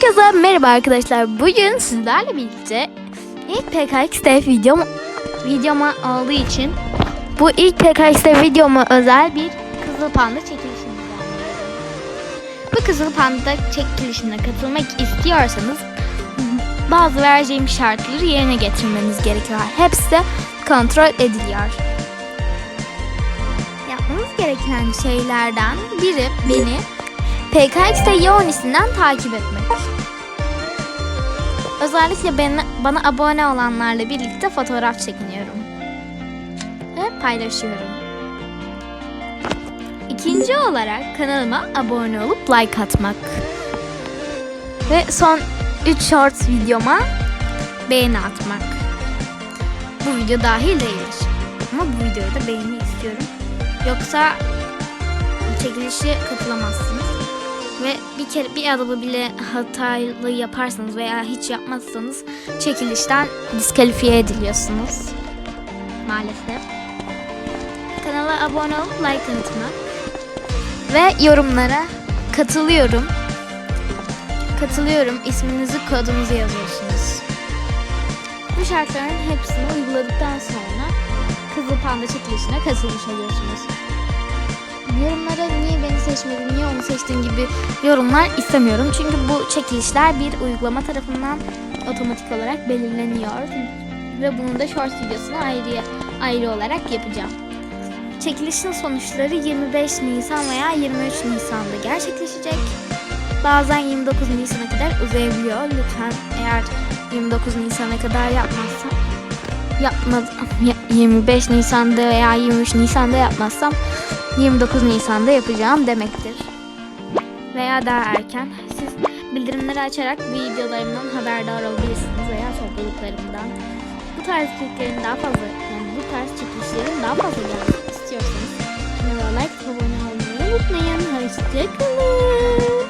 Herkese merhaba arkadaşlar. Bugün sizlerle birlikte ilk PKX'de videom videoma olduğu için bu ilk PKX'de videoma özel bir Kızıl Panda çekilişini. Bu Kızıl Panda çekilişine katılmak istiyorsanız bazı vereceğim şartları yerine getirmeniz gerekiyor. Hepsi de kontrol ediliyor. Yapmanız gereken şeylerden biri beni PKX'de Yoğunisinden takip etmek. Özellikle bana, bana abone olanlarla birlikte fotoğraf çekiniyorum. Ve paylaşıyorum. İkinci olarak kanalıma abone olup like atmak. Ve son 3 shorts videoma beğeni atmak. Bu video dahil değildir. Ama bu videoya da beğeni istiyorum. Yoksa çekilişe katılamazsınız. Ve bir kere bir adımı bile hatalı yaparsanız veya hiç yapmazsanız çekilişten diskalifiye ediliyorsunuz. Maalesef. Kanala abone olup like atmak. Ve yorumlara katılıyorum. Katılıyorum isminizi kodunuzu yazıyorsunuz. Bu şartların hepsini uyguladıktan sonra Kızıl Panda çekilişine katılmış oluyorsunuz. Yorumlara niye beni seçmedin, niye onu seçtin gibi yorumlar istemiyorum. Çünkü bu çekilişler bir uygulama tarafından otomatik olarak belirleniyor. Ve bunun da short videosunu ayrı, ayrı olarak yapacağım. Çekilişin sonuçları 25 Nisan veya 23 Nisan'da gerçekleşecek. Bazen 29 Nisan'a kadar uzayabiliyor. Lütfen eğer 29 Nisan'a kadar yapmazsam yapmadım. 25 Nisan'da veya 23 Nisan'da yapmazsam 29 Nisan'da yapacağım demektir. Veya daha erken. Siz bildirimleri açarak videolarımdan haberdar olabilirsiniz veya topluluklarımdan. Bu tarz içeriklerin daha fazla yani bu tarz çekilişlerin daha fazla gelmesini istiyorsanız kanala like abone olmayı unutmayın. Hoşçakalın.